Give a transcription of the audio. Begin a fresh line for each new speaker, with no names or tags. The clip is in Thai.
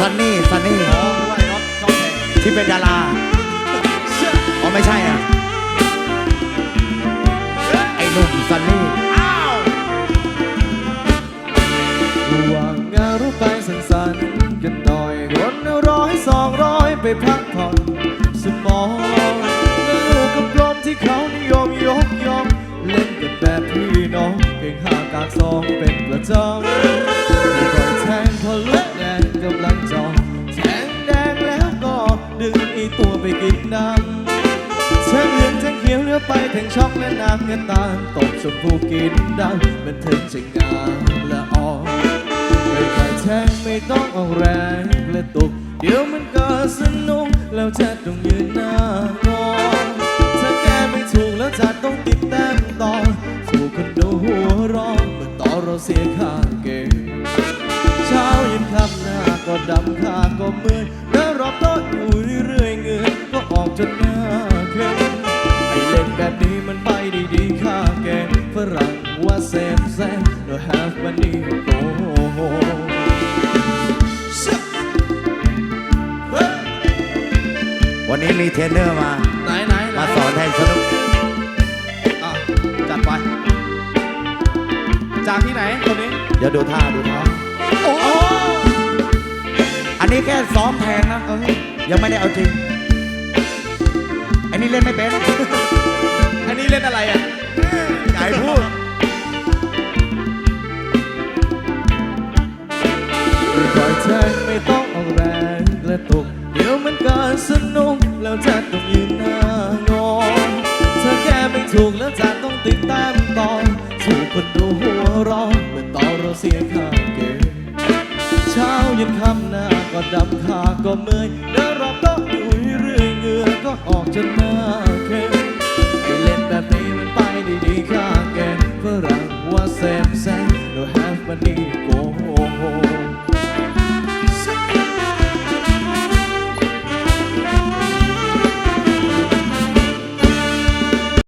ซันนี่ซันนี่
อ๋อไว้น็อตช่องแทง
ที่เป็นดาราอ๋อไม่ใช่อะไอ้หนุ่มซันนี่
อ้าว
ว่างงานรู้ไปสั้นๆกันหน่อยคนร้อยสองร้อยไปพักผ่อนสมองและลูกกับลมที่เขานิยมยกย่องเล่นกันแบบพี่น้องเก่งห้ากากสองเป็นประจำ ไปกินน้ำทั้งเหลืองทั้งเขียวเลือไปทั้งช็อกและน้ำเงินตาลตกชมพูกินด้มันถึงจะงามและอ่อนไม่ค่อยแทงไม่ต้องออกแรงและตกเดี๋ยวมันก็สนุกแล้วจะต้องยืนหน้างอถ้าแกไม่ถูกแล้วจะต้องติดแต้มต่อถูกคนดูหัวร้อนเมื่อต่อเราเสียค่าเกมเช้าเย็นค่ำหน้าก็ดำข้าก็เมื่อ have money go
วันนี้มีเทรนเนอร์มา
ไหนไหนไหน
มาสอนให้สนุก
อะจัดไป จากที่ไหนคนนี้
เดี๋ยวดูท่าดูท่า
โอ้โห
อันนี้แค่ซ้อมแทงนะเออยังไม่ได้เอาจริง อันนี้เล่นไม่เป็น
อันนี้เล่นอะไรอะ
อย่าให้พูด
ปล่อยแทงไม่ต้องออกแรงและตกเดี๋ยวมันก็สนุกแล้วจะต้องยืนหน้างอถ้าแกไม่ถูกแล้วจะต้องติดตามต่อถูกคนดูหัวร้อนเมื่อต่อเราเสียค่าเกมเช้าเย็นค่ำหน้าก็ดำขาก็เมื่อยเดินรอบโต๊ะอยู่เรื่อยเงื่อก็ออกจนหน้าเค็มไอเล่นแบบนี้มันไปด้ดีค่าแกฝรั่งว่าแซมแซ